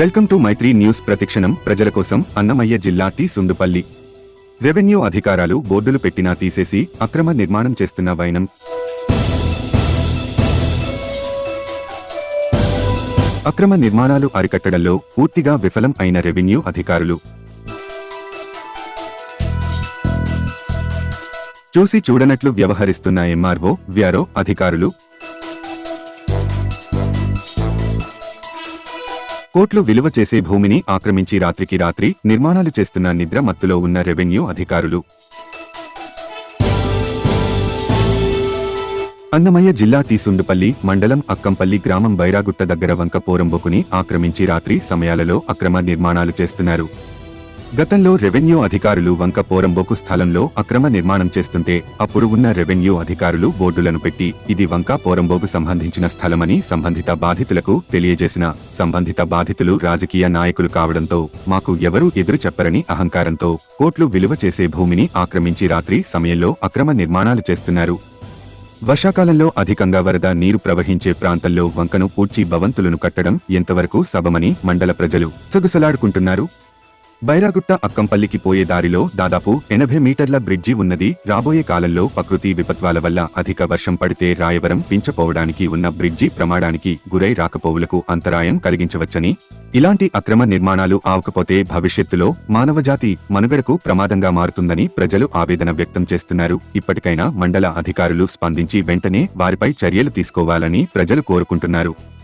Welcome to Mythri news ప్రతిక్షణం. ప్రజల కోసం అన్నమయ్య జిల్లా టి. సుండుపల్లి. రెవెన్యూ అధికారాలు బోర్డులు పెట్టినా తీసేసి అక్రమ నిర్మాణం చేస్తున్న వైనం. అక్రమ నిర్మాణాలు అరికట్టడంలో పూర్తిగా విఫలం అయిన రెవెన్యూ అధికారులు. చూసి చూడనట్లు వ్యవహరిస్తున్న ఎంఆర్ఓ వ్యారో అధికారులు కోట్లు విలువ చేసే భూమిని ఆక్రమించి రాత్రికి రాత్రి నిర్మాణాలు చేస్తున్న నిద్ర మత్తులో ఉన్న రెవెన్యూ అధికారులు. అన్నమయ్య జిల్లా టీసుండుపల్లి మండలం అక్కంపల్లి గ్రామం బైరాగుట్ట దగ్గర వంక పోరంబొకుని ఆక్రమించి రాత్రి సమయాలలో అక్రమ నిర్మాణాలు చేస్తున్నారు. గతంలో రెవెన్యూ అధికారులు వంక పోరంబోకు స్థలంలో అక్రమ నిర్మాణం చేస్తుంటే అప్పుడు ఉన్న రెవెన్యూ అధికారులు బోర్డులను పెట్టి ఇది వంక పోరంబోకు సంబంధించిన స్థలమని సంబంధిత బాధితులకు తెలియజేసిన సంబంధిత బాధితులు రాజకీయ నాయకులు కావడంతో మాకు ఎవరూ ఎదురు చెప్పరని అహంకారంతో కోట్లు విలువ చేసే భూమిని ఆక్రమించి రాత్రి సమయంలో అక్రమ నిర్మాణాలు చేస్తున్నారు. వర్షాకాలంలో అధికంగా వరద నీరు ప్రవహించే ప్రాంతంలో వంకను పూడ్చి భవంతులను కట్టడం ఎంతవరకు సబమని మండల ప్రజలు సొగసలాడుకుంటున్నారు. బైరాగుట్ట అక్కంపల్లికి పోయే దారిలో దాదాపు ఎనభై మీటర్ల బ్రిడ్జి ఉన్నది. రాబోయే కాలంలో ప్రకృతి విపత్వాల వల్ల అధిక వర్షం పడితే రాయవరం పించపోవడానికి ఉన్న బ్రిడ్జి ప్రమాణానికి గురై రాకపోవులకు అంతరాయం కలిగించవచ్చని. ఇలాంటి అక్రమ నిర్మాణాలు ఆవకపోతే భవిష్యత్తులో మానవజాతి మనుగడకు ప్రమాదంగా మారుతుందని ప్రజలు ఆవేదన వ్యక్తం చేస్తున్నారు. ఇప్పటికైనా మండల అధికారులు స్పందించి వెంటనే వారిపై చర్యలు తీసుకోవాలని ప్రజలు కోరుకుంటున్నారు.